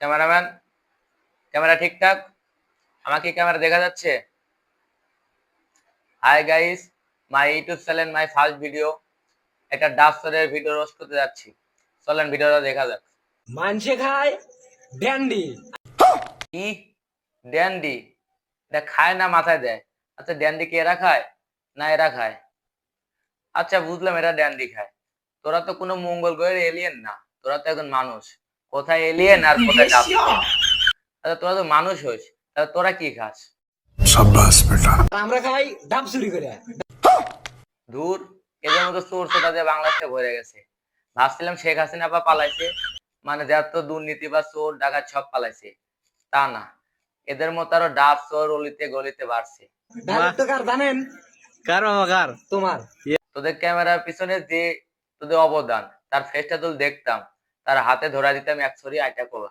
Cameraman? Camera ঠিকঠাক? আমাকে camera দেখা যাচ্ছে? Hi guys my YouTube channel my first video একটা ডাবসরের ভিডিও রোস্ট করতে যাচ্ছি। চলেন ভিডিওটা দেখা যাক। মানসে খায়? ড্যান্ডি কি? ড্যান্ডি এটা খায় না মাথায় দেয়? আচ্ছা ড্যান্ডি কি এরা খায়? না এরা খায়? আচ্ছা বুঝলাম এরা ড্যান্ডি খায়। তোরা তো কোনো মঙ্গল গ্রহের এলিয়েন না। তোরা তো একজন মানুষ। কোথায় এলিয়েন আর কোথায় ডাব আচ্ছা তোরা তো মানুষ হইস তাহলে তোরা কি খাস? সাব্বাস বেটা। আমরা খাই ডাব চুরি করে। দূর এদের মতো চোর চোটা দিয়ে বাংলাদেশে ভরে গেছে। ভাবছিলাম শেখ হাসিনা বা পালাইছে মানে যার তো দুর্নীতি বা চোর ডাকাত সব পালাইছে। তা না এদের মতো আরও ডাব চোর অলিতে গলিতে বাড়ছে। জানেন? কার বাবা কার? তোমার। তোদের ক্যামেরার পিছনে যে তোদের অবদান তার ফেসটা তো দেখতাম। তার হাতে ধরা দিতাম এক ছড়ি আইটা কোলা